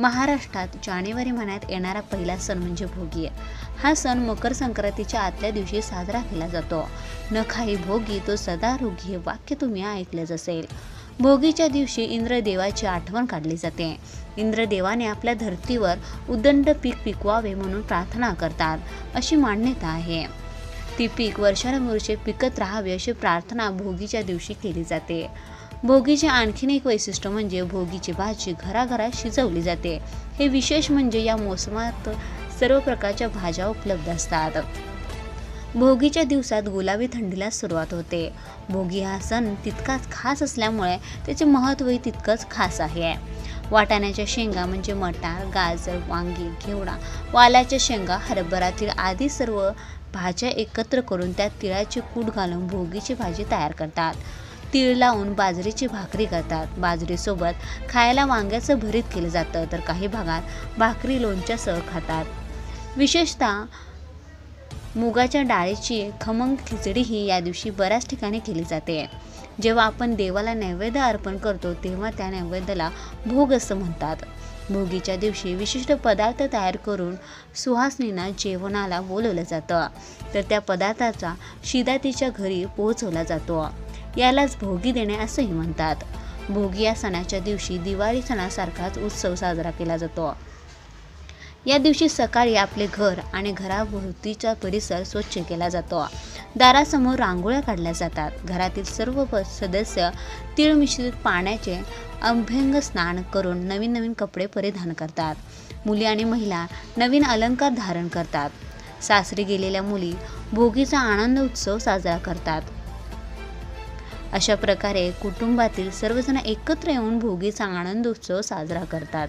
महाराष्ट्रात जानेवारी महिन्यात येणारा पहिला सण म्हणजे भोगी. हा सण मकर संक्रांतीच्या आतल्या दिवशी साजरा केला जातो. न खाई भोगी तो सदा रोगी हे वाक्य तुम्ही ऐकलेच असेल. भोगीच्या दिवशी इंद्रदेवाची आठवण काढली जाते. इंद्रदेवाने आपल्या धर्तीवर उदंड पीक पिकवावे म्हणून प्रार्थना करतात अशी मान्यता आहे. ती पीक वर्षानुवर्षे पिकत राहावे अशी प्रार्थना भोगीच्या दिवशी केली जाते. भोगीचे आणखीन एक वैशिष्ट्य म्हणजे भोगीची भाजी घराघरात शिजवली जाते. हे विशेष म्हणजे या मोसमात सर्व प्रकारच्या भाज्या उपलब्ध असतात. भोगीच्या दिवसात गुलाबी थंडीला सुरुवात होते. भोगी हा सण तितकाच खास असल्यामुळे त्याचे महत्त्वही तितकंच खास आहे. वाटाण्याच्या शेंगा म्हणजे मटार गाजर वांगी घेवडा वालाच्या शेंगा हरभरातील आदी सर्व भाज्या एकत्र करून त्यात तिळाचे कूट घालून भोगीची भाजी तयार करतात. तीळ लावून बाजरीची भाकरी करतात. बाजरीसोबत खायला वांग्याचं भरीत केलं जातं तर काही भागात भाकरी लोणच्यासह खातात. विशेषतः मुगाच्या डाळीची खमंग खिचडी ही या दिवशी बऱ्याच ठिकाणी केली जाते. जेव्हा आपण देवाला नैवेद्य अर्पण करतो तेव्हा त्या नैवेद्याला भोग असं म्हणतात. भोगीच्या दिवशी विशिष्ट पदार्थ तयार करून सुहासनींना जेवणाला बोलवलं जातं. तर त्या पदार्थाचा शिदा तिच्या घरी पोहोचवला जातो. यालाच भोगी देणे असंही म्हणतात. भोगी या सणाच्या दिवशी दिवाळी सणासारखाच उत्सव साजरा केला जातो. या दिवशी सकाळी आपले घर आणि घराभोवतीचा परिसर स्वच्छ केला जातो. दारासमोर रांगोळ्या काढल्या जातात. घरातील सर्व प- सदस्य तीळ मिश्रित पाण्याचे अभ्यंग स्नान करून नवीन नवीन कपडे परिधान करतात. मुली आणि महिला नवीन अलंकार धारण करतात. सासरी गेलेल्या मुली भोगीचा आनंद उत्सव साजरा करतात. अशा प्रकारे कुटुंबातील सर्वजण एकत्र येऊन भोगीचा आनंद उत्सव साजरा करतात.